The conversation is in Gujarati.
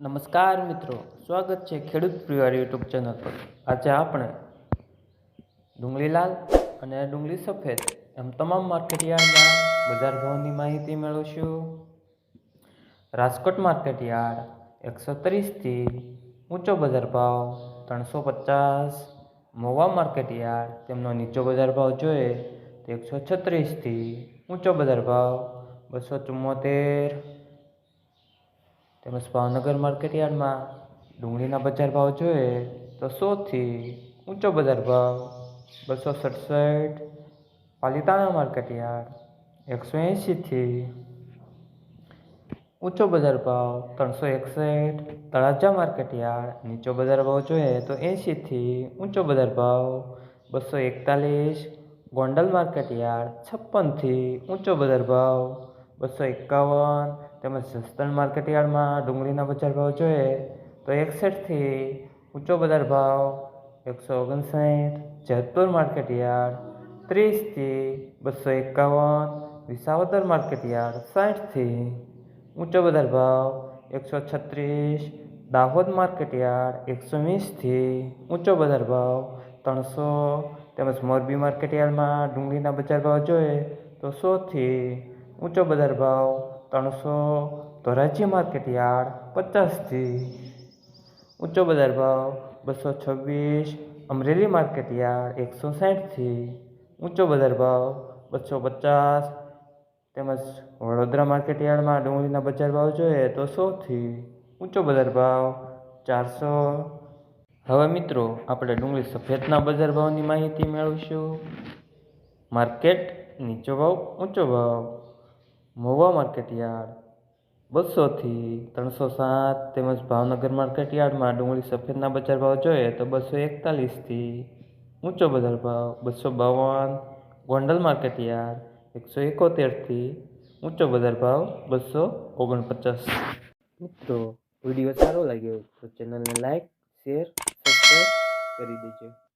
નમસ્કાર મિત્રો, સ્વાગત છે ખેડૂત પરિવાર યુટ્યુબ ચેનલ પર. આજે આપણે ડુંગળી લાલ અને ડુંગળી સફેદ એમ તમામ માર્કેટ યાર્ડના બજાર ભાવની માહિતી મેળવશું. રાજકોટ માર્કેટ યાર્ડ એકસો ત્રીસથી ઊંચો બજાર ભાવ ત્રણસો પચાસ. મહુવા માર્કેટ યાર્ડ તેમનો નીચો બજાર ભાવ જોઈએ તો એકસો છત્રીસથી ઊંચો બજાર ભાવ બસો ચુમ્મોતેર તેમજ ભાવનગર માર્કેટયાર્ડમાં ડુંગળીના બજાર ભાવ જોઈએ તો સોથી ઊંચો બજાર ભાવ, બસો સડસઠ, પાલિતાણા માર્કેટયાર્ડ, એકસો એંશીથી ઊંચો બજાર ભાવ, ત્રણસો એકસઠ, તળાજા માર્કેટયાર્ડ, નીચો બજાર ભાવ જોઈએ તો એંશીથી ઊંચો બજાર ભાવ, બસો એકતાલીસ, ગોંડલ માર્કેટયાર્ડ, છપ્પનથી ઊંચો બજાર ભાવ બસો એકાવન, તેમજ સસ્તન માર્કેટ યાર્ડમાં ડુંગળીના બજાર ભાવ જોઈએ તો એકસઠથી ઊંચો બજાર ભાવ એકસો ઓગણસાઠ જેતપુર માર્કેટ યાર્ડ ત્રીસથી બસો એકાવન, વિસાવદર માર્કેટ યાર્ડ સાઠથી ઊંચો બજાર ભાવ એકસો છત્રીસ, દાહોદ માર્કેટ યાર્ડ એકસો વીસથી ઊંચો બજાર ભાવ ત્રણસો, તેમજ મોરબી માર્કેટ યાર્ડમાં ડુંગળીના બજાર ભાવ જોઈએ તો સોથી ઊંચો બજાર ભાવ ત્રણસો ધોરાજી માર્કેટ યાર્ડ પચાસથી. ઊંચો બજાર ભાવ બસો છવ્વીસ. અમરેલી માર્કેટ યાર્ડ એકસો સાઠથી. ઊંચો બજાર ભાવ બસો પચાસ. તેમજ વડોદરા માર્કેટ યાર્ડમાં ડુંગળીના બજાર ભાવ જોઈએ તો સોથી. ઊંચો બજાર ભાવ ચારસો. હવે મિત્રો, આપણે ડુંગળી સફેદના બજાર ભાવની માહિતી મેળવીશું. માર્કેટ નીચો ભાવ ઊંચો ભાવ. મહુવા માર્કેટ યાર્ડ, બસોથી ત્રણસો સાત તેમજ ભાવનગર માર્કેટ યાર્ડમાં ડુંગળી સફેદના બજાર ભાવ જોઈએ તો બસો એકતાલીસથી ઊંચો બજાર ભાવ, બસો બાવન. ગોંડલ માર્કેટ યાર્ડ, એકસો એકોતેરથી ઊંચો બજાર ભાવ, બસો ઓગણપચાસ. મિત્રો, વીડિયો સારો લાગ્યો તો ચેનલને લાઈક, શેર, સબસ્ક્રાઈબ કરી દેજો.